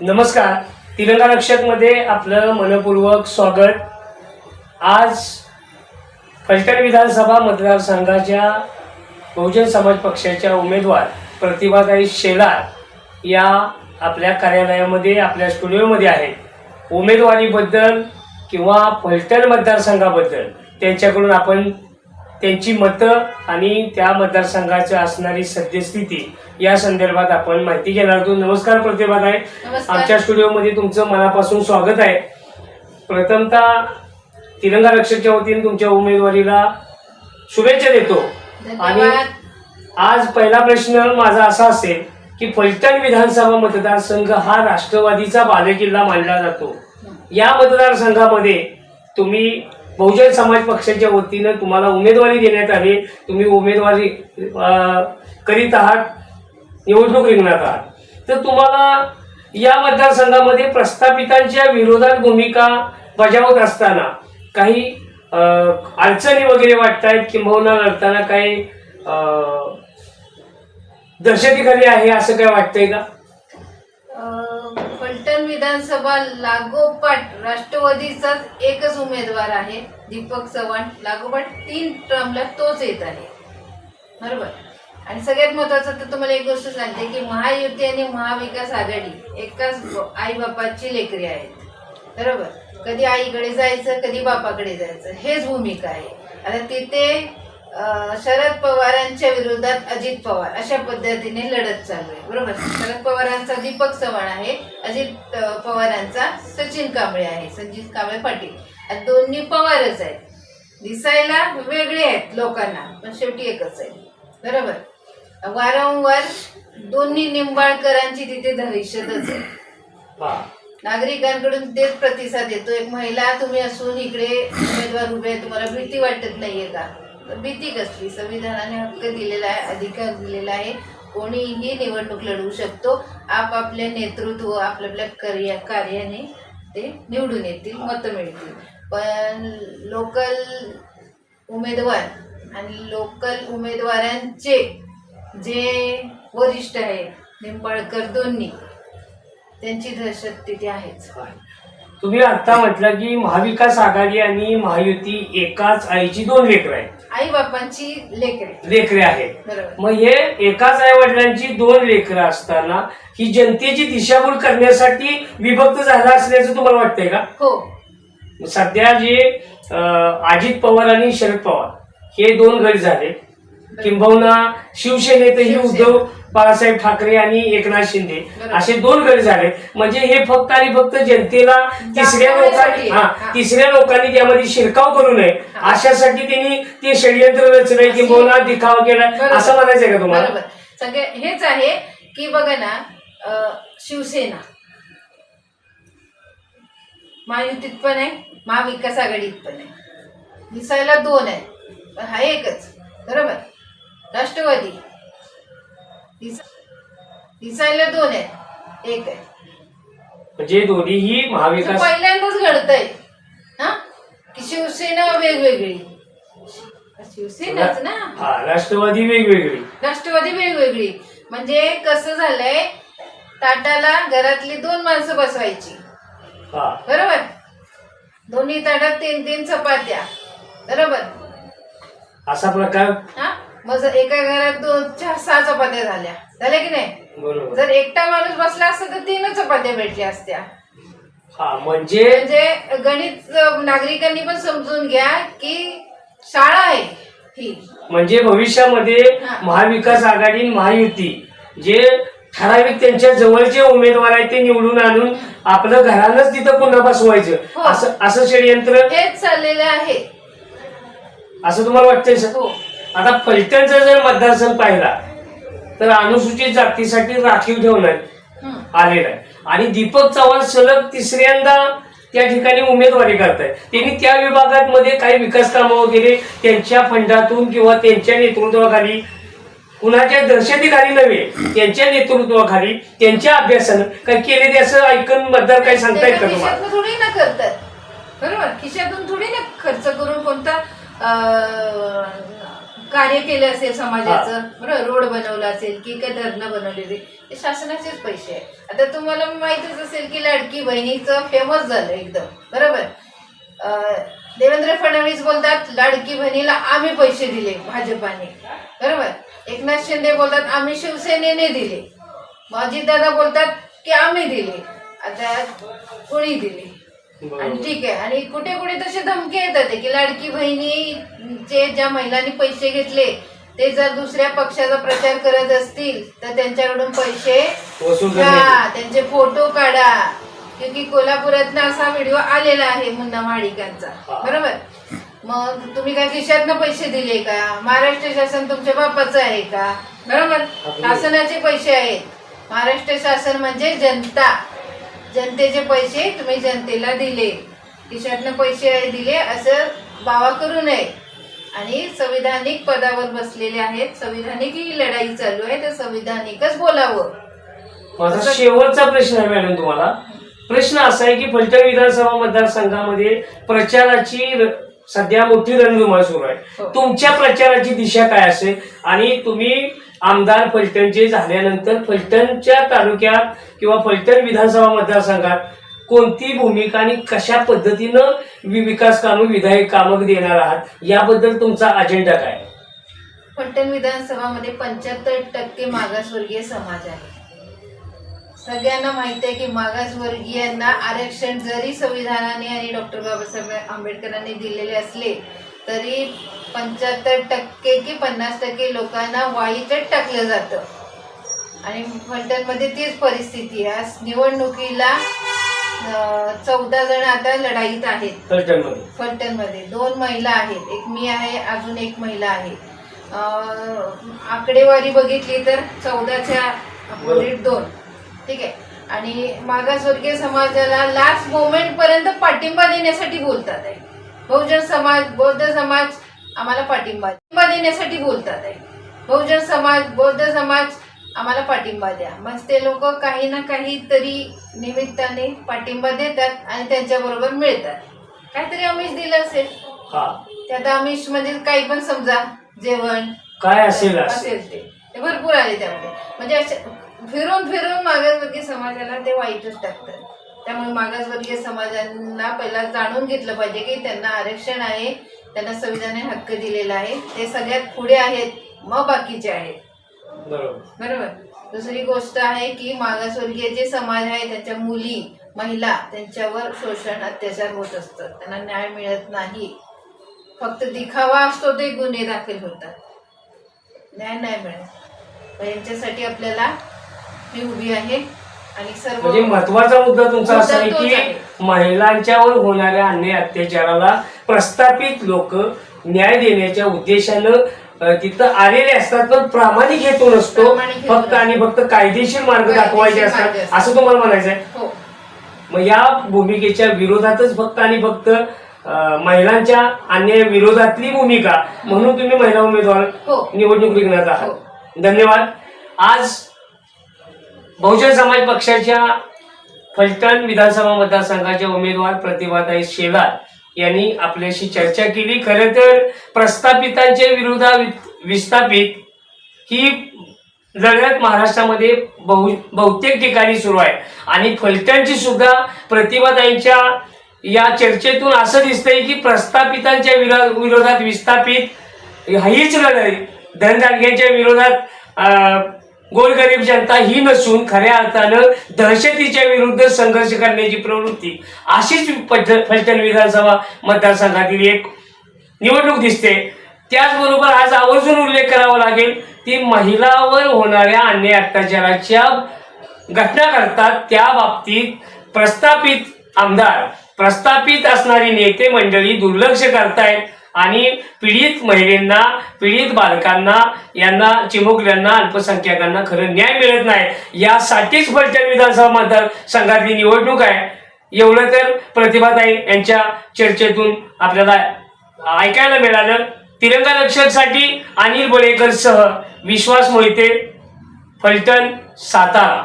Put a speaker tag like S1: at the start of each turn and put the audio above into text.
S1: नमस्कार. तिरंगा रक्षकमध्ये आपलं मनपूर्वक स्वागत. आज फलटण विधानसभा मतदारसंघाच्या बहुजन समाज पक्षाच्या उमेदवार प्रतिभाताई शेलार या आपल्या कार्यालयामध्ये आपल्या स्टुडिओमध्ये आहेत. उमेदवारीबद्दल किंवा फलटण मतदारसंघाबद्दल त्यांच्याकडून आपण त्यांची मतं आणि त्या मतदारसंघाची असणारी सद्यस्थिती या संदर्भात आपण माहिती घेणार आहोत. नमस्कार प्रतिभाताई
S2: नमस्कार.
S1: आमच्या स्टुडिओमध्ये तुमचं मनापासून स्वागत आहे. प्रथमतः तिरंगा रक्षकच्या वतीने तुमच्या उमेदवारीला शुभेच्छा देतो. आणि आज पहिला प्रश्न माझा असा असेल की फलटण विधानसभा मतदारसंघ हा राष्ट्रवादीचा बालेकिल्ला मानला जातो. या मतदारसंघामध्ये तुम्ही बहुजन समाज पक्षाच्या वतीनं तुम्हाला उमेदवारी देण्यात आली तुम्ही उमेदवारी करीत आहात निवडणूक रिंगणात आहात. तर तुम्हाला या मतदारसंघामध्ये प्रस्थापितांच्या विरोधात भूमिका बजावत असताना काही अडचणी वगैरे वाटतायत किंबहुना लढताना काही दहशतीखाली आहे असं काय वाटतंय का?
S2: विधानसभा लागोपाठ राष्ट्रवादीचाच एकच उमेदवार आहे दीपक चव्हाण. लागोपाठ तीन टर्मला तोच येत आहे. बरोबर? आणि सगळ्यात महत्वाचं तर तुम्हाला एक गोष्ट सांगते की महायुती आणि महाविकास आघाडी एकाच आई बापाची लेकरी आहेत. बरोबर? कधी आईकडे जायचं कधी बापाकडे जायचं हेच भूमिका आहे. आता तिथे शरद पवारांच्या विरोधात अजित पवार अशा पद्धतीने लढत चालू आहे. बरोबर? शरद पवारांचा दीपक चव्हाण आहे अजित पवारांचा सचिन कांबळे आहे संजित कांबळे पाटील. आणि दोन्ही पवारच आहेत. दिसायला वेगळे आहेत लोकांना पण शेवटी एकच आहे. बरोबर? वारंवार दोन्ही निंबाळकरांची तिथे दहशतच आहे. नागरिकांकडून तेच प्रतिसाद येतो. एक महिला तुम्ही असून इकडे उमेदवार उभे तुम्हाला भीती वाटत नाहीये का? तर भीती कसली? संविधानाने हक्क दिलेला आहे अधिकार दिलेला आहे. कोणीही निवडणूक लढवू शकतो. आपापल्या नेतृत्व आपल्या कार्य कार्याने ते निवडून येतील मतं मिळतील. पण लोकल उमेदवार आणि लोकल उमेदवारांचे जे वरिष्ठ आहे निंबाळकर दोन्ही त्यांची दहशत तिथे आहेच.
S1: तुम्ही आता म्हटलं की महाविकास आघाडी आणि महायुती एकाच आईची दोन लेकरं आहेत.
S2: आई बापांची लेकरे
S1: लेकरे आहेत.
S2: बरोबर.
S1: मग हे एकाच आई वडिलांची दोन लेकरं असताना ही जनतेची दिशाभूल करण्यासाठी विभक्त झाला असल्याचं तुम्हाला वाटतंय का?
S2: हो.
S1: सध्या जे अं, अजित पवार आणि शरद पवार हे दोन गट झाले. किंबहुना शिवसेनेतही
S2: शिवसेना.
S1: उद्धव बाळासाहेब ठाकरे आणि एकनाथ शिंदे. असे दोन गट झाले म्हणजे हे फक्त आणि फक्त जनतेला तिसऱ्या लोकांनी. हा. तिसऱ्या लोकांनी त्यामध्ये शिरकाव करू नये. अशासाठी त्यांनी ते षडयंत्र रचलंय
S2: अशी-
S1: किंबहुना दिखावा
S2: बरोबर.
S1: असं म्हणायचंय का तुम्हाला
S2: सगळे हेच आहे की बघा ना शिवसेना महायुतीत पण आहे महाविकास आघाडीत पण आहे दिसायला दोन आहे पण हा एकच बरोबर राष्ट्रवादी दिसायला दोन आहे एक आहे.
S1: म्हणजे दोन्हीही
S2: असं
S1: महाविकास
S2: पहिल्यांदाच घडतंय. हा? की शिवसेना वेगवेगळी. शिवसेनाच ना?
S1: हा राष्ट्रवादी वेगवेगळी.
S2: राष्ट्रवादी वेगवेगळी. म्हणजे कसं झालंय ताटाला घरातली दोन माणसं बसवायची.
S1: हा.
S2: बरोबर? दोन्ही ताटात तीन तीन चपात्या. बरोबर?
S1: असा प्रकार
S2: हा? मग जर एका घरात दोन चार सहा चपात्या झाल्या. झाल्या की नाही?
S1: बरोबर.
S2: जर एकटा माणूस बसला असता तर तीनच चपात्या भेटल्या असत्या.
S1: हा म्हणजे?
S2: म्हणजे गणित अं, नागरिकांनी पण समजून घ्या की शाळा आहे ही.
S1: म्हणजे भविष्यामध्ये
S2: हा.
S1: महाविकास आघाडी आणि महायुती जे ठराविक त्यांच्या जवळचे उमेदवार आहेत ते निवडून आणून आपलं घरानच तिथं पुन्हा बसवायचं.
S2: हो.
S1: असं असं षडयंत्र
S2: हेच चाललेलं आहे.
S1: असं तुम्हाला वाटतंय सर?
S2: हो.
S1: आता फलटणचा जर मतदारसंघ पाहिला तर अनुसूचित जातीसाठी राखीव ठेवण्यात. आलेला आहे आणि दीपक चव्हाण सलग तिसऱ्यांदा त्या ठिकाणी उमेदवारी करतायत. त्यांनी त्या विभागात मध्ये काही विकास कामं वगैरे त्यांच्या फंडातून किंवा त्यांच्या नेतृत्वाखाली कुणाच्या दहशतीखाली नव्हे त्यांच्या नेतृत्वाखाली त्यांच्या अभ्यासानं काही केले ते असं ऐकून मतदार काही का तुम्हाला?
S2: खिशातनं थोडी ना करतात. बरोबर? खिशातून थोडी ना खर्च करून कोणता अं, कार्य केलं असेल समाजाचं बरोबर रोड बनवला असेल की काय धरणं बनवलेले ते शासनाचेच पैसे आहे आता तुम्हाला माहितच असेल की लाडकी बहिणीचं फेमस झालं एकदम बरोबर? देवेंद्र फडणवीस बोलतात लाडकी बहिणीला आम्ही पैसे दिले भाजपाने. बरोबर? एकनाथ शिंदे बोलतात आम्ही शिवसेनेने दिले. अजितदादा बोलतात की आम्ही दिले. आता कोणी दिले? आणि ठीक आहे. आणि कुठे कुठे तसे धमकी येतात की लाडकी बहिणीचे ज्या महिलांनी पैसे घेतले ते जर दुसऱ्या पक्षाचा प्रचार करत असतील तर त्यांच्याकडून पैसे घ्या त्यांचे फोटो काढा. क्योंकि कोल्हापुरातनं असा व्हिडिओ आलेला आहे मुन्ना माडिकांचा
S1: हा.
S2: बरोबर? मग तुम्ही काय खिशातनं पैसे दिले का? महाराष्ट्र शासन तुमच्या बापाचं आहे का? बरोबर. शासनाचे पैसे आहेत. महाराष्ट्र शासन म्हणजे जनता. जनतेचे पैसे तुम्ही जनतेला दिले. खिशातनं पैसे दिले असं बावा करू नये. आणि संविधानिक पदावर बसलेले आहेत. संविधानिक ही लढाई चालू आहे तर संविधानिकच बोलावं.
S1: माझा शेवटचा प्रश्न आहे मॅडम तुम्हाला. प्रश्न असा आहे की फलटण विधानसभा मतदारसंघामध्ये प्रचाराची सध्या मोठी रणधुमाळ सुरू आहे.
S2: हो.
S1: तुमच्या प्रचाराची दिशा काय असेल? आणि तुम्ही आमदार फलटणचे झाल्यानंतर फलटणच्या तालुक्यात किंवा फलटण विधानसभा मतदारसंघात कोणती भूमिका आणि कशा पद्धतीनं विकास कामं विधायक कामं देणार आहात? याबद्दल तुमचा अजेंडा काय?
S2: फलटण विधानसभामध्ये पंच्याहत्तर टक्के मागासवर्गीय समाज आहे. सगळ्यांना माहिती आहे की मागासवर्गीयांना आरक्षण जरी संविधानाने आणि डॉक्टर बाबासाहेब आंबेडकरांनी दिलेले असले तरी पंच्याहत्तर टक्के की पन्नास टक्के लोकांना वाईटच टाकलं जातं. आणि फलटणमध्ये तीच परिस्थिती आहे. आज निवडणुकीला चौदा जण आता लढाईत आहेत.
S1: फलटणमध्ये.
S2: दोन महिला आहेत. एक मी आहे अजून एक महिला आहे. आकडेवारी बघितली तर चौदाच्या अपोजिट दोन. ठीक आहे. आणि मागासवर्गीय समाजाला लास्ट मोमेंट पर्यंत पाठिंबा देण्यासाठी बोलतात आहे. बहुजन समाज बौद्ध समाज आम्हाला पाठिंबा पाठिंबा देण्यासाठी बोलतात आहे. बहुजन समाज बौद्ध समाज आम्हाला पाठिंबा द्या. मग ते लोक काही ना काही तरी निमित्ताने पाठिंबा देतात आणि त्यांच्याबरोबर मिळतात. काहीतरी आमिष दिलं असेल?
S1: हा.
S2: त्यात आमिष म्हणजे काही पण समजा जेवण
S1: काय असेल असेल.
S2: असेल ते. ते भरपूर आले त्यामध्ये. म्हणजे असे फिरून फिरून मागासवर्गीय समाजाला ते वाईटच टाकतात. त्यामुळे मागासवर्गीय समाजांना पहिला जाणून घेतलं पाहिजे की त्यांना आरक्षण आहे त्यांना संविधानाने हक्क दिलेला आहे. ते सगळ्यात पुढे आहेत मग बाकीचे आहेत.
S1: बरोबर.
S2: दुसरी गोष्ट आहे की मागासवर्गीय जे समाज आहे त्याच्या मुली महिला त्यांच्यावर शोषण अत्याचार होत असतं त्यांना न्याय मिळत नाही. फक्त दिखावा असतो ते गुन्हे दाखल होतात. न्याय नाही मिळत. यांच्यासाठी आपल्याला मी उभी आहे. आणि सर्व
S1: म्हणजे महत्त्वाचा मुद्दा तुमचा असा आहे
S2: तोच
S1: की
S2: आहे.
S1: महिलांच्यावर होणाऱ्या अन्याय अत्याचाराला प्रस्थापित लोक न्याय देण्याच्या उद्देशानं अ, तिथं आलेले असतात पण प्रामाणिक हेतू नसतो
S2: प्रामाणिक हेतू
S1: फक्त आणि फक्त कायदेशीर मार्ग
S2: कायदेशीर
S1: दाखवायचे
S2: मार्ग
S1: असतात
S2: असतात.
S1: असं तुम्हाला म्हणायचं आहे
S2: हो
S1: मग या भूमिकेच्या विरोधातच फक्त आणि फक्त अ, महिलांच्या अन्याय विरोधातली भूमिका म्हणून तुम्ही महिला उमेदवार
S2: हो.
S1: निवडणूक रिंगणात आहात
S2: हो.
S1: धन्यवाद आज बहुजन समाज पक्षाच्या फलटण विधानसभा मतदारसंघाच्या उमेदवार प्रतिभाताई शेलार यांनी आपल्याशी चर्चा केली. खरं तर प्रस्थापितांच्या विरोधात विस्थापित ही लढत महाराष्ट्रामध्ये बहु बहुतेक ठिकाणी सुरू आहे. आणि फलटणची सुद्धा प्रतिभाताईंच्या या चर्चेतून असं दिसतंय की प्रस्थापितांच्या विरोधात विस्थापित हीच लढाई. धनदाडग्यांच्या विरोधात गोरगरीब जनता ही नसून खऱ्या अर्थानं दहशतीच्या विरुद्ध संघर्ष करण्याची प्रवृत्ती. अशीच पठ- फलटण विधानसभा मतदारसंघातील एक निवडणूक दिसते. त्याचबरोबर आज आवर्जून उल्लेख करावा लागेल ती महिलावर होणाऱ्या अन्य अत्याचाराच्या घटना घडतात त्या बाबतीत प्रस्थापित आमदार प्रस्थापित असणारी नेते मंडळी दुर्लक्ष करतायत. आणि पीडित महिलांना पीडित बालकांना यांना चिमुकल्यांना अल्पसंख्याकांना खरं न्याय मिळत नाही. यासाठीच फलटण विधानसभा मतदारसंघातली निवडणूक आहे. एवढं तर प्रतिभाताई यांच्या चर्चेतून आपल्याला ऐकायला मिळालं. तिरंगा रक्षकसाठी अनिल बळेकर विश्वास मोहिते फलटण सातारा.